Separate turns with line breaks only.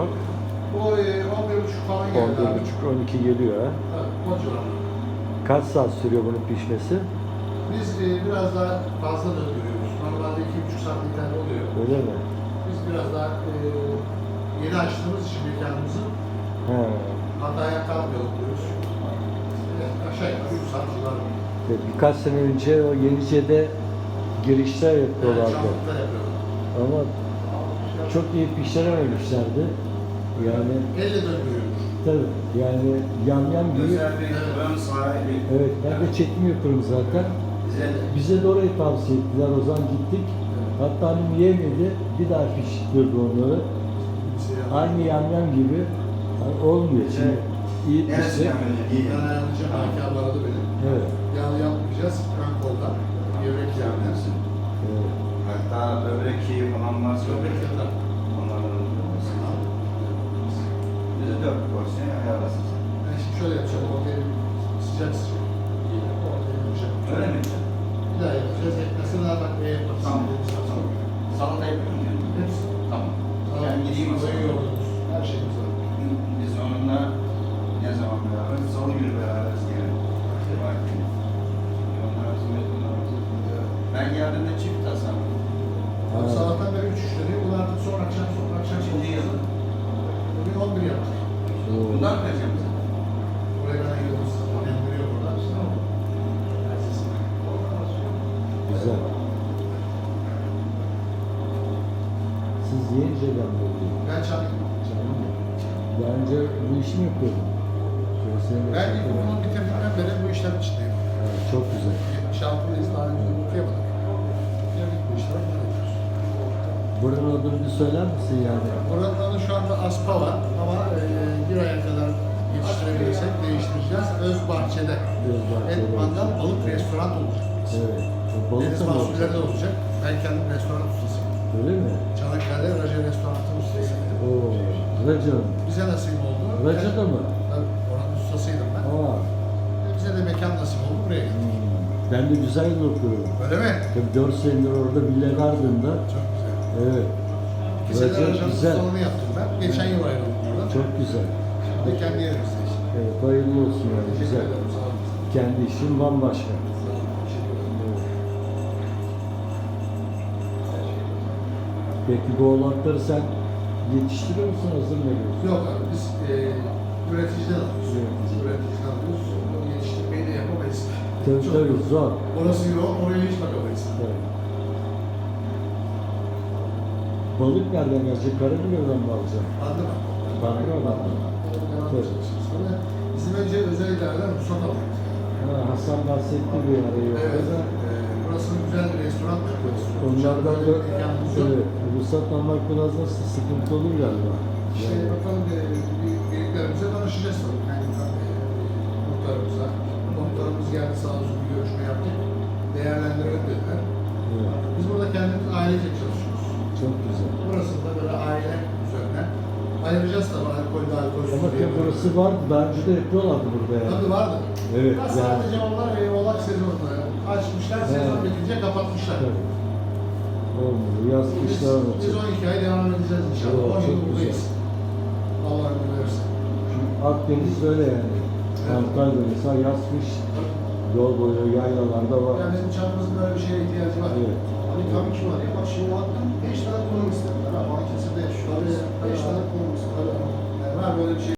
kabak?
Bu e, 11.5 falan geldi abi.
11.5-12 geliyor ha.
Evet, o civarında.
Kaç saat sürüyor bunun pişmesi?
Biz e, biraz daha fazla döndürüyoruz. Normalde 2,5 saat yeterli oluyor.
Öyle mi?
Biz biraz daha e, yeni açtığımız için mekanımızı
He.
hataya kalmayalım diyoruz. E, aşağı yukarı 3 saat civarı.
Ve Birkaç sene önce o Yenice'de girişler yapıyorlardı.
Çamlıkta yapıyoruz.
Ama çok iyi pişirememişlerdi. Yani
Elle döndürüyoruz.
tabii yani yamyam gibi.
Bir ön sahibi.
Evet ben de çekim yapıyorum zaten.
Bize de.
Orayı tavsiye ettiler. O zaman gittik. Hatta hanım yemedi. Bir daha pişirdi onları. Aynı yamyam gibi. Yani olmuyor şimdi. İyi pişti.
yani? İyi.
Ben ayarlayacağım. Belki abi aradı beni.
Evet.
Yağlı yapmayacağız. Ön koldan. Gevrek yağlayacağız.
evet.
Hatta böbrek falan varsa
Gevrek yatar.
onların Bize dört porsiyon ayarlasın.
Ben şimdi şöyle yapacağım. Ortaya sıcak sıcak. Ortaya.
Öyle mi?
Bir daha yapacağız. Ekmesi daha bak ne yaparız.
Tamam. Tamam. Salata yapıyorum yani.
Hepsi.
Tamam.
Tamam.
Ben gideyim o zaman.
Her şeyimiz var.
Biz onunla ne zaman beraber? Salı günü beraberiz yani. Ben geldiğimde çift tasam.
Ha.
Sabahtan beri 3 işleri. Bunu artık son akşam son akşam
Şimdi yazın.
Bugün 11 yaptık.
Oo,
Bundan mı vereceğim bize?
Buraya ben gidiyoruz. Dendiriyor burada.
Güzel. Siz Yenice'den oluyor?
Ben çalayım.
Canım ya. Daha önce bu işi mi yapıyordun? Şöyle seni
Ben ilkokulu bitirdikten beri bu işlerin içindeyim.
Evet, çok güzel.
Şampiyonuz daha önce okuyamadık. Girdik bu işlere yapıyoruz.
Buranın adını bir söyler misin yani?
Buranın adı şu anda Aspa var ama e, bir aya kadar yetiştirebilirsek değiştireceğiz. Öz Bahçe'de. Et, mangal,
olacak.
balık restoran olacak.
Evet. Balık
Deniz
mı
mahsulleri de
olacak?
Ben kendim restoran ustasıyım.
Öyle mi?
Çanakkale Raja Restoran'ın ustasıydım.
Oo, Racan.
Bize nasip oldu.
Raca'da mı?
Tabii, oranın ustasıydım ben.
Aa.
Bize de mekan nasip oldu, buraya geldik.
hmm. Ben de güzel okuyorum.
Öyle mi?
Tabii 4 senedir orada Bille Gardın'da.
Çok güzel.
Evet.
Sene
Raca
Raja'nın
güzel.
ustalığını yaptım ben. Geçen yıl ayrıldım oradan.
Çok güzel.
Şimdi kendi yerimizde işte.
Evet, hayırlı olsun yani.
Teşekkür
Güzel.
ederim. Sağ olun.
Kendi işin bambaşka. Evet. Peki bu oğlakları sen yetiştiriyor musun, hazır mı veriyorsun?
Yok abi biz e, üreticiden alıyoruz.
Üretici.
Üreticiden alıyoruz. Onu yetiştirmeyi de yapamayız.
Tabii
Çok-
tabii zor.
Orası yoğun, oraya hiç bakamayız.
Evet. Balık nereden gelecek? Karabük'ten mi alacaksın?
Anladın mı?
Bandırmadan mı?
Sonra bizim önce özel idareler ruhsat alıyoruz.
Ha, Hasan bahsetti bir arayı
Evet.
orada.
E, burası güzel bir restoran tutuyoruz.
Onlardan da
yok.
evet, ruhsat almak biraz nasıl sıkıntı olur galiba.
İşte
Yani,
bakalım e, alkolsüz
Ama
diye.
tabii burası var, daha önce de yapıyorlardı burada yani.
Tabii vardı.
Evet,
Ha,
yani.
sadece onlar e, oğlak sezonunda açmışlar, sezon
Evet.
bitince kapatmışlar.
Tabii. Olmuyor, yaz
Biz,
kışlar
biz
olacak.
12 ay devam edeceğiz inşallah.
Evet,
10
çok
yıl buradayız. Allah ömür.
Akdeniz öyle yani. Antalya'da mesela yaz kış yol boyu yaylalarda var.
Yani bizim çarpımızın böyle bir şeye ihtiyacı var.
Evet.
Hani tabii ki var ya. Bak şimdi hatta 5 tane konum istediler. Ha, Balıkesir'de yaşıyoruz. 5 tane konum istediler.
Yani var böyle bir şey.